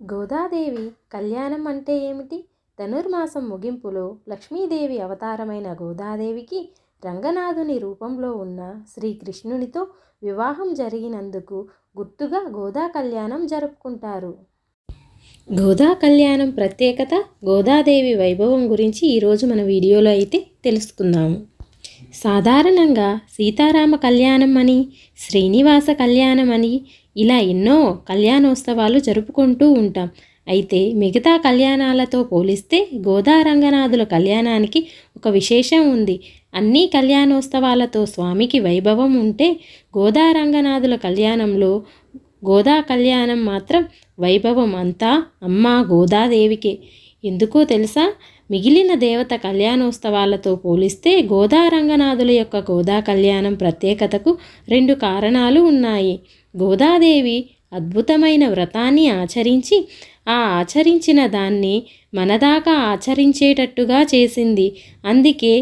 గోదాదేవి కళ్యాణం అంటే ఏమిటి? ధనుర్మాసం ముగింపులో లక్ష్మీదేవి అవతారమైన గోదాదేవికి రంగనాథుని రూపంలో ఉన్న శ్రీకృష్ణునితో వివాహం జరిగినందుకు గుర్తుగా గోదా కళ్యాణం జరుపుకుంటారు. గోదా కళ్యాణం ప్రత్యేకత గోదాదేవి వైభవం గురించి ఈరోజు మన వీడియోలో అయితే తెలుసుకుందాము. సాధారణంగా సీతారామ కళ్యాణం అని శ్రీనివాస కళ్యాణం అని ఇలా ఎన్నో కళ్యాణోత్సవాలు జరుపుకుంటూ ఉంటాం. అయితే మిగతా కళ్యాణాలతో పోలిస్తే గోదా రంగనాథుల కళ్యాణానికి ఒక విశేషం ఉంది. అన్ని కళ్యాణోత్సవాలతో స్వామికి వైభవం ఉంటే గోదా రంగనాథుల కళ్యాణంలో గోదా కళ్యాణం మాత్రం వైభవం అంతా అమ్మ గోదాదేవికే. ఎందుకో తెలుసా? మిగిలిన దేవత కళ్యాణోత్సవాలతో పోలిస్తే గోదా రంగనాథుల యొక్క గోదా కళ్యాణం ప్రత్యేకతకు రెండు కారణాలు ఉన్నాయి. గోదాదేవి అద్భుతమైన వ్రతాన్ని ఆచరించి ఆ ఆచరించిన దాన్ని మనదాకా ఆచరించేటట్టుగా చేసింది. అందుకే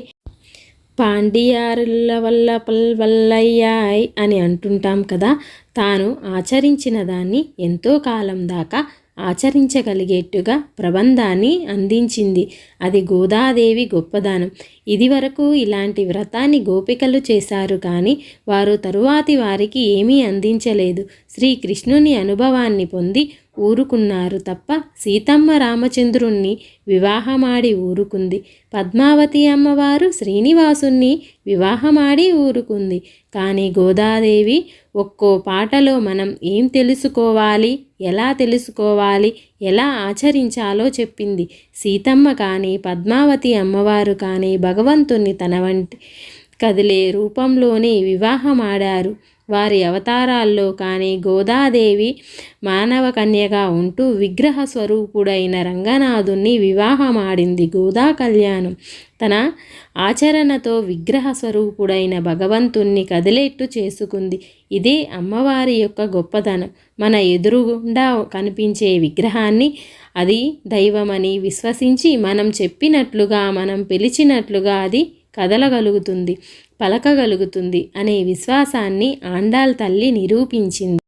పాండియారుల వల్ల పల్వల్లయ్యాయ్ అని అంటుంటాం కదా తాను ఆచరించిన దాన్ని ఎంతో కాలం దాకా ఆచరించగలిగేట్టుగా ప్రబంధాన్ని అందించింది. అది గోదాదేవి గొప్పదానం. ఇదివరకు ఇలాంటి వ్రతాన్ని గోపికలు చేశారు కానీ వారు తరువాతి వారికి ఏమీ అందించలేదు. శ్రీకృష్ణుని అనుభవాన్ని పొంది ఊరుకున్నారు తప్ప సీతమ్మ రామచంద్రుణ్ణి వివాహమాడి ఊరుకుంది. పద్మావతి అమ్మవారు శ్రీనివాసుణ్ణి వివాహమాడి ఊరుకుంది. కానీ గోదాదేవి ఒక్కో పాటలో మనం ఏం తెలుసుకోవాలి ఎలా తెలుసుకోవాలి ఎలా ఆచరించాలో చెప్పింది. సీతమ్మ కానీ పద్మావతి అమ్మవారు కానీ భగవంతుణ్ణి తన వంటి కదిలే రూపంలోనే వివాహమాడారు. వారి అవతారాల్లో కానీ గోదాదేవి మానవ కన్యగా ఉంటూ విగ్రహ స్వరూపుడైన రంగనాథుణ్ణి వివాహమాడింది గోదా కళ్యాణం. తన ఆచరణతో విగ్రహ స్వరూపుడైన భగవంతుణ్ణి కదిలేట్టు చేసుకుంది. ఇదే అమ్మవారి యొక్క గొప్పతనం. మన ఎదురుగుండా కనిపించే విగ్రహాన్ని అది దైవమని విశ్వసించి మనం చెప్పినట్లుగా మనం పిలిచినట్లుగా అది కదలగలుగుతుంది పలకగలుగుతుంది అనే విశ్వాసాన్ని ఆండాల్ తల్లి నిరూపించింది.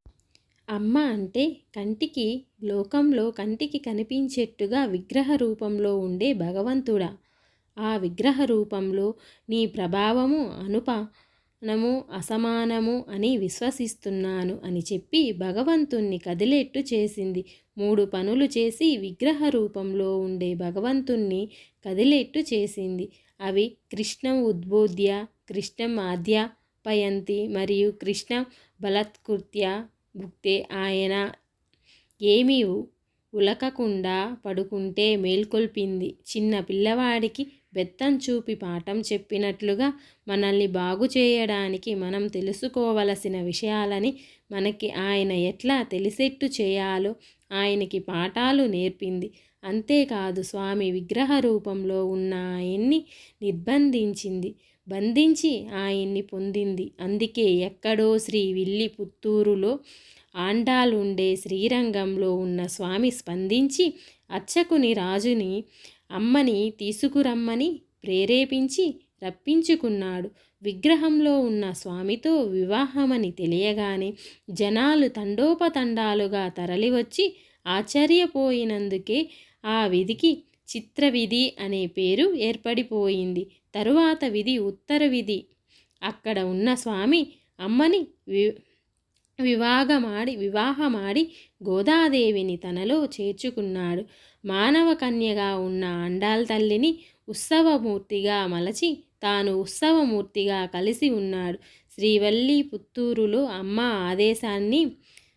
అమ్మ అంటే కంటికి లోకంలో కంటికి కనిపించేట్టుగా విగ్రహ రూపంలో ఉండే భగవంతుడా? ఆ విగ్రహ రూపంలో నీ ప్రభావము అనుప నము అసమానము అని విశ్వసిస్తున్నాను అని చెప్పి భగవంతుణ్ణి కదిలేట్టు చేసింది. మూడు పనులు చేసి విగ్రహ రూపంలో ఉండే భగవంతుణ్ణి కదిలేట్టు చేసింది. అవి కృష్ణం ఉద్బోధ్య కృష్ణం ఆద్యాపయంతి మరియు కృష్ణం బలత్కృత్య భుక్తే ఆయన ఏమీ ఉలకకుండా పడుకుంటే మేల్కొల్పింది. చిన్న పిల్లవాడికి బెత్తం చూపి పాఠం చెప్పినట్లుగా మనల్ని బాగు చేయడానికి మనం తెలుసుకోవలసిన విషయాలని మనకి ఆయన ఎట్లా తెలిసేట్టు చేయాలో ఆయనకి పాఠాలు నేర్పింది. అంతేకాదు స్వామి విగ్రహ రూపంలో ఉన్న ఆయన్ని నిర్బంధించింది. బంధించి ఆయన్ని పొందింది. అందుకే ఎక్కడో శ్రీ విల్లి పుత్తూరులో ఆండాలుండే శ్రీరంగంలో ఉన్న స్వామి స్పందించి అర్చకుని రాజుని అమ్మని తీసుకురమ్మని ప్రేరేపించి రప్పించుకున్నాడు. విగ్రహంలో ఉన్న స్వామితో వివాహమని తెలియగానే జనాలు తండోపతండాలుగా తరలివచ్చి ఆశ్చర్యపోయినందుకే ఆ విధికి చిత్రవిధి అనే పేరు ఏర్పడిపోయింది. తరువాత విధి ఉత్తర విధి అక్కడ ఉన్న స్వామి అమ్మని వి వివాహమాడి వివాహమాడి గోదాదేవిని తనలో చేర్చుకున్నాడు. మానవ కన్యగా ఉన్న అండాల్ తల్లిని ఉత్సవమూర్తిగా మలచి తాను ఉత్సవమూర్తిగా కలిసి ఉన్నాడు. శ్రీవల్లి పుత్తూరులో అమ్మ ఆదేశాన్ని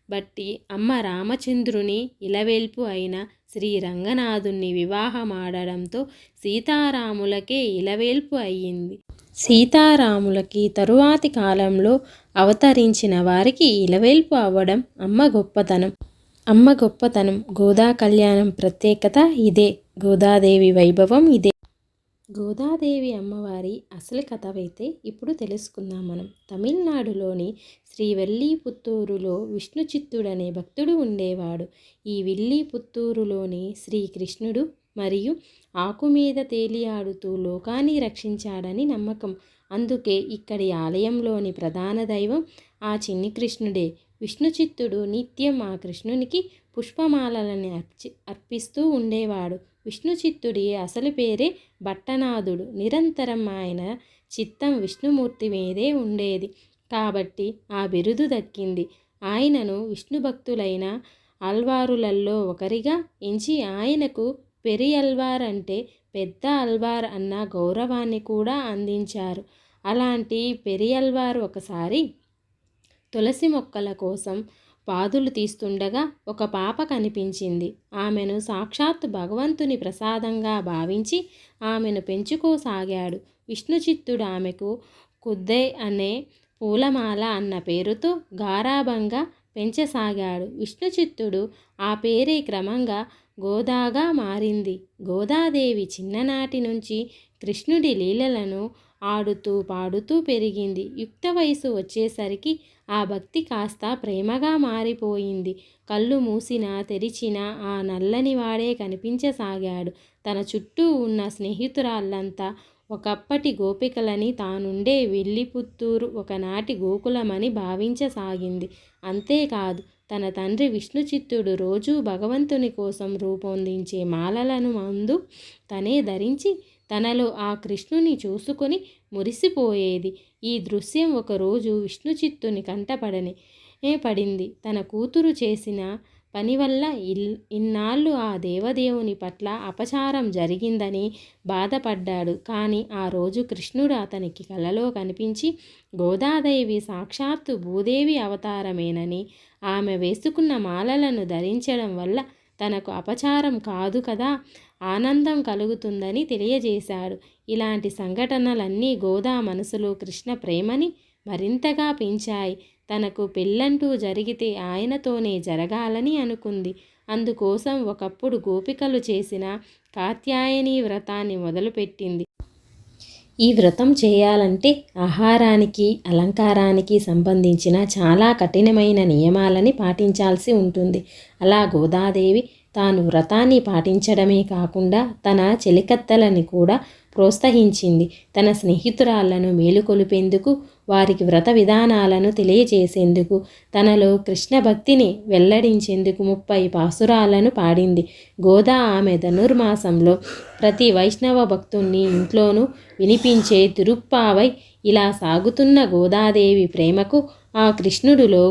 బట్టి అమ్మ రామచంద్రుని ఇలవేల్పు అయిన శ్రీ రంగనాథుణ్ణి వివాహమాడడంతో సీతారాములకే ఇలవేల్పు అయ్యింది. సీతారాములకి తరువాతి కాలంలో అవతరించిన వారికి ఇలవేల్పు అవ్వడం అమ్మ గొప్పతనం. అమ్మ గొప్పతనం గోదా కళ్యాణం ప్రత్యేకత ఇదే. గోదాదేవి వైభవం ఇదే. గోదాదేవి అమ్మవారి అసలు కథ అయితే ఇప్పుడు తెలుసుకుందాం మనం. తమిళనాడులోని శ్రీవల్లీపుత్తూరులో విష్ణు చిత్తుడనే భక్తుడు ఉండేవాడు. ఈ విల్లీపుత్తూరులోని శ్రీకృష్ణుడు మరియు ఆకు మీద తేలియాడుతూ లోకాన్ని రక్షించాడని నమ్మకం. అందుకే ఇక్కడి ఆలయంలోని ప్రధాన దైవం ఆ చిన్ని కృష్ణుడే. విష్ణు చిత్తుడు నిత్యం ఆ కృష్ణునికి పుష్పమాలలని అర్చి అర్పిస్తూ ఉండేవాడు. విష్ణు చిత్తుడి అసలు పేరే భట్టనాథుడు. నిరంతరం ఆయన చిత్తం విష్ణుమూర్తి మీదే ఉండేది. కాబట్టి ఆ బిరుదు దక్కింది. ఆయనను విష్ణు భక్తులైన అల్వారులలో ఒకరిగా ఎంచి ఆయనకు పెరి అల్వార్ అంటే పెద్ద అల్వార్ అన్న గౌరవాన్ని కూడా అందించారు. అలాంటి పెరి అల్వార్ ఒకసారి తులసి మొక్కల కోసం పాదులు తీస్తుండగా ఒక పాప కనిపించింది. ఆమెను సాక్షాత్ భగవంతుని ప్రసాదంగా భావించి ఆమెను పెంచుకోసాగాడు. విష్ణుచిత్తుడు ఆమెకు కుద్దై అనే పూలమాల అన్న పేరుతో గారాభంగా పెంచసాగాడు. విష్ణుచిత్తుడు ఆ పేరే క్రమంగా గోదాగా మారింది. గోదాదేవి చిన్ననాటి నుంచి కృష్ణుడి లీలలను ఆడుతూ పాడుతూ పెరిగింది. యుక్త వయసు వచ్చేసరికి ఆ భక్తి కాస్త ప్రేమగా మారిపోయింది. కళ్ళు మూసినా తెరిచినా ఆ నల్లని వాడే కనిపించసాగాడు. తన చుట్టూ ఉన్న స్నేహితురాళ్ళంతా ఒకప్పటి గోపికలని తానుండే విల్లిపుత్తూరు ఒకనాటి గోకులమని భావించసాగింది. అంతేకాదు తన తండ్రి విష్ణుచిత్తుడు రోజూ భగవంతుని కోసం రూపొందించే మాలలను మందు తనే ధరించి తనలో ఆ కృష్ణుని చూసుకొని మురిసిపోయేది. ఈ దృశ్యం ఒకరోజు విష్ణుచిత్తుని కంటపడని పడింది. తన కూతురు చేసిన పని వల్ల ఇన్నాళ్ళు ఆ దేవదేవుని పట్ల అపచారం జరిగిందని బాధపడ్డాడు. కానీ ఆ రోజు కృష్ణుడు అతనికి కలలో కనిపించి గోదాదేవి సాక్షాత్తు భూదేవి అవతారమేనని ఆమె వేసుకున్న మాలలను ధరించడం వల్ల తనకు అపచారం కాదు కదా ఆనందం కలుగుతుందని తెలియజేశాడు. ఇలాంటి సంఘటనలన్నీ గోదా మనసులో కృష్ణ ప్రేమని మరింతగా పెంచాయి. తనకు పెళ్ళంటూ జరిగితే ఆయనతోనే జరగాలని అనుకుంది. అందుకోసం ఒకప్పుడు గోపికలు చేసిన కాత్యాయని వ్రతాన్ని మొదలుపెట్టింది. ఈ వ్రతం చేయాలంటే ఆహారానికి అలంకారానికి సంబంధించిన చాలా కఠినమైన నియమాలని పాటించాల్సి ఉంటుంది. అలా గోదాదేవి తాను వ్రతాన్ని పాటించడమే కాకుండా తన చెలికత్తలని కూడా ప్రోత్సహించింది. తన స్నేహితురాళ్ళను మేలుకొలిపేందుకు వారికి వ్రత విధానాలను తెలియజేసేందుకు తనలో కృష్ణ భక్తిని వెల్లడించేందుకు ముప్పై పాసురాలను పాడింది. గోదా ఆమె ధనుర్మాసంలో ప్రతి వైష్ణవ భక్తుణ్ణి ఇంట్లోనూ వినిపించే తిరుప్పావై ఇలా సాగుతున్న గోదాదేవి ప్రేమకు ఆ కృష్ణుడిలో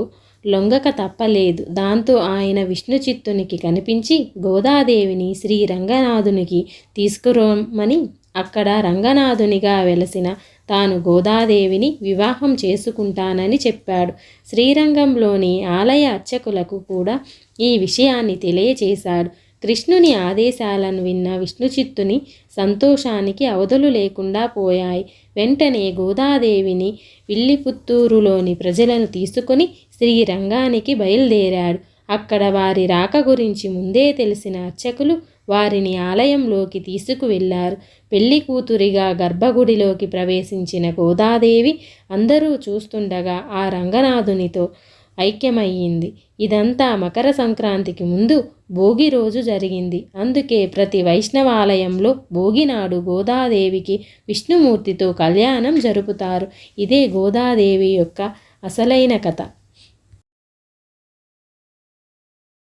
లొంగక తప్పలేదు. దాంతో ఆయన విష్ణు చిత్తునికి కనిపించి గోదాదేవిని శ్రీ రంగనాథునికి తీసుకురమ్మని అక్కడ రంగనాథునిగా వెలసిన తాను గోదాదేవిని వివాహం చేసుకుంటానని చెప్పాడు. శ్రీరంగంలోని ఆలయ అర్చకులకు కూడా ఈ విషయాన్ని తెలియచేశాడు. కృష్ణుని ఆదేశాలను విన్న విష్ణుచిత్తుని సంతోషానికి అవధులు లేకుండా పోయాయి. వెంటనే గోదాదేవిని విల్లిపుత్తూరులోని ప్రజలను తీసుకుని శ్రీరంగానికి బయలుదేరాడు. అక్కడ వారి రాక గురించి ముందే తెలిసిన అర్చకులు వారిని ఆలయంలోకి తీసుకువెళ్ళారు. పెళ్ళి కూతురిగా గర్భగుడిలోకి ప్రవేశించిన గోదాదేవి అందరూ చూస్తుండగా ఆ రంగనాథునితో ఐక్యమయ్యింది. ఇదంతా మకర సంక్రాంతికి ముందు భోగి రోజు జరిగింది. అందుకే ప్రతి వైష్ణవాలయంలో భోగినాడు గోదాదేవికి విష్ణుమూర్తితో కళ్యాణం జరుపుతారు. ఇదే గోదాదేవి యొక్క అసలైన కథ.